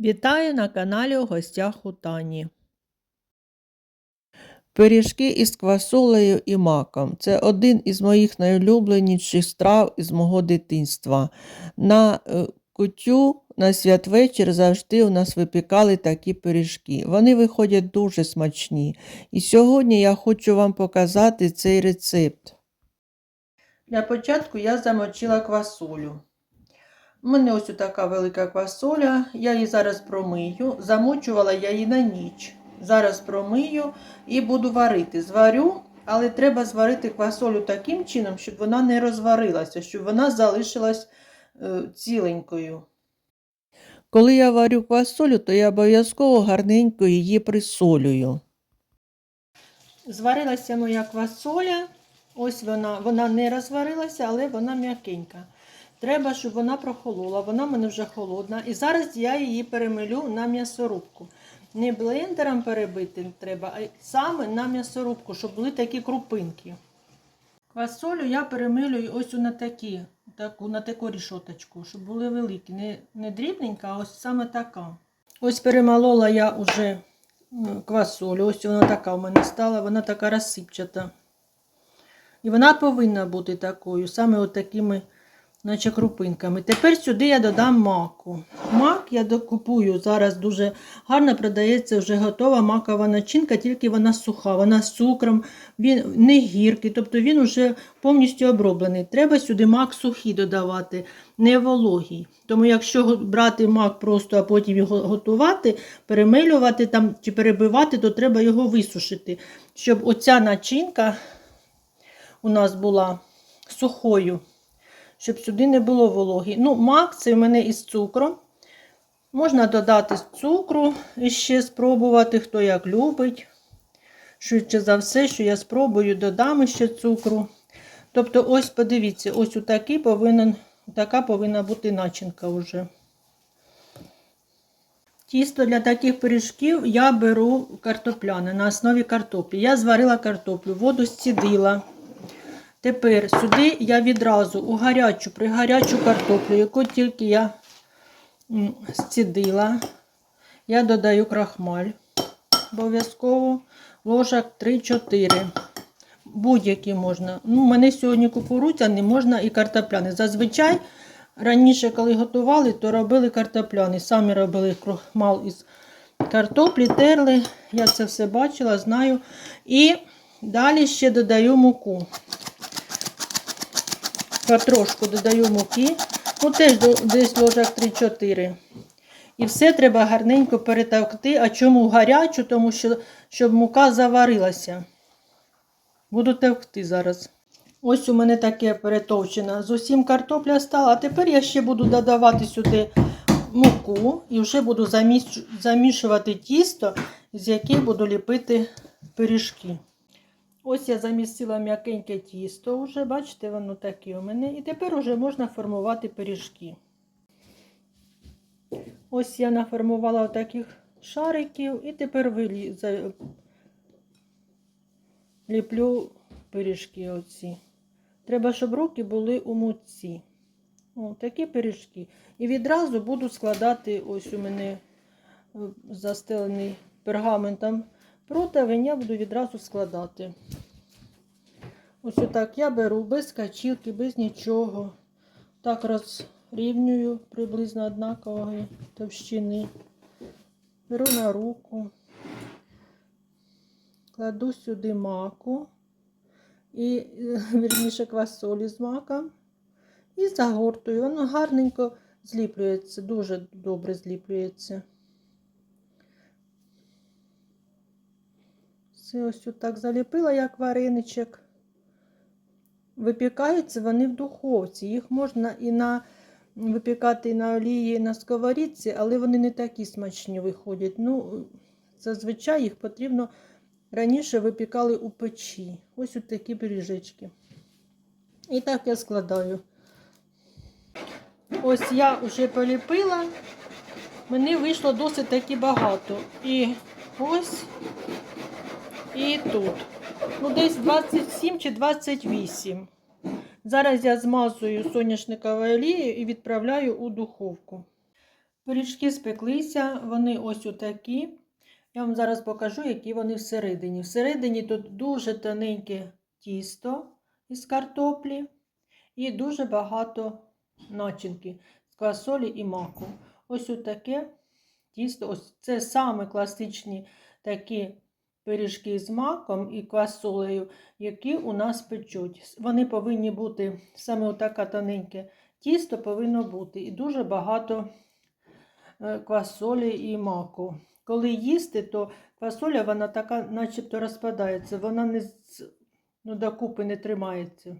Вітаю на каналі у гостях у Тані. Пиріжки із квасолею і маком. Це один із моїх найулюбленіших страв із мого дитинства. На е, кутю на святвечір завжди у нас випікали такі пиріжки. Вони виходять дуже смачні. І сьогодні я хочу вам показати цей рецепт. Для початку я замочила квасолю. У мене ось така велика квасоля, я її зараз промию. Замочувала я її на ніч. Зараз промию і буду варити. Зварю, але треба зварити квасолю таким чином, щоб вона не розварилася, щоб вона залишилась е, ціленькою. Коли я варю квасолю, то я обов'язково гарненько її присолюю. Зварилася моя квасоля. Ось вона, вона не розварилася, але вона м'якенька. Треба, щоб вона прохолола. Вона в мене вже холодна. І зараз я її перемилю на м'ясорубку. Не блендером перебити треба, а саме на м'ясорубку, щоб були такі крупинки. Квасолю я перемилюю ось на такі, таку, на таку рішоточку, щоб були великі. Не, не дрібненька, а ось саме така. Ось перемолола я вже квасолю. Ось вона така у мене стала, вона така розсипчата. І вона повинна бути такою, саме от такими, наче крупинками. Тепер сюди я додам маку. Мак я докупую. Зараз дуже гарно продається вже готова макова начинка, тільки вона суха, вона з цукром, він не гіркий, тобто він вже повністю оброблений. Треба сюди мак сухий додавати, не вологий. Тому якщо брати мак просто, а потім його готувати, перемилювати там чи перебивати, то треба його висушити, щоб оця начинка у нас була сухою, щоб сюди не було вологі. Ну, мак це в мене із цукром. Можна додати цукру і ще спробувати, хто як любить. Швидше за все, що я спробую, додам ще цукру. Тобто, ось подивіться, ось отакий повинен, така повинна бути начинка вже. Тісто для таких пиріжків я беру картопляне на основі картоплі. Я зварила картоплю, воду зцідила. Тепер сюди я відразу у гарячу, при гарячу картоплю, яку тільки я зцідила, я додаю крахмаль обов'язково, ложок 3-4. Будь-які можна. Ну, У мене сьогодні кукурудзя, не можна і картопляни. Зазвичай раніше, коли готували, то робили картопляни. Самі робили крахмал із картоплі, терли. Я це все бачила, знаю. І далі ще додаю муку потрошку додаю муки, ну теж десь ложок 3-4. І все треба гарненько перетовкти. А чому гарячу? Тому що щоб мука заварилася. Буду товкти зараз. Ось у мене таке перетовчено. З усім картопля стала. А тепер я ще буду додавати сюди муку і вже буду замішувати тісто, з яких буду ліпити пиріжки. Ось я замістила м'якеньке тісто, вже, бачите, воно таке у мене. І тепер вже можна формувати пиріжки. Ось я наформувала таких шариків і тепер вилізаю, ліплю пиріжки оці. Треба, щоб руки були у муці. О, такі пиріжки. І відразу буду складати, ось у мене е, застелений пергаментом Противень я буду відразу складати. Ось отак я беру без качілки, без нічого. Так розрівнюю приблизно однакової товщини. Беру на руку, кладу сюди маку і, вірніше, квасолі з маком. І загортую. Воно гарненько зліплюється, дуже добре зліплюється. Це ось так заліпила, як вареничок. Випікаються вони в духовці. Їх можна і на випікати і на олії, і на сковорідці, але вони не такі смачні виходять. Ну, Зазвичай їх потрібно раніше випікали у печі. Ось ось такі пиріжечки. І так я складаю. Ось я вже поліпила, мені вийшло досить таки багато. І ось і тут. Ну, десь 27 чи 28. Зараз я змазую соняшниковою олією і відправляю у духовку. Пиріжки спеклися, вони ось отакі. Я вам зараз покажу, які вони всередині. Всередині тут дуже тоненьке тісто із картоплі і дуже багато начинки з квасолі і маку. Ось отаке тісто. Ось це саме класичні такі пиріжки з маком і квасолею, які у нас печуть. Вони повинні бути саме отака тоненьке тісто повинно бути. І дуже багато е, квасолі і маку. Коли їсти, то квасоля вона така начебто розпадається, вона не ну, докупи не тримається.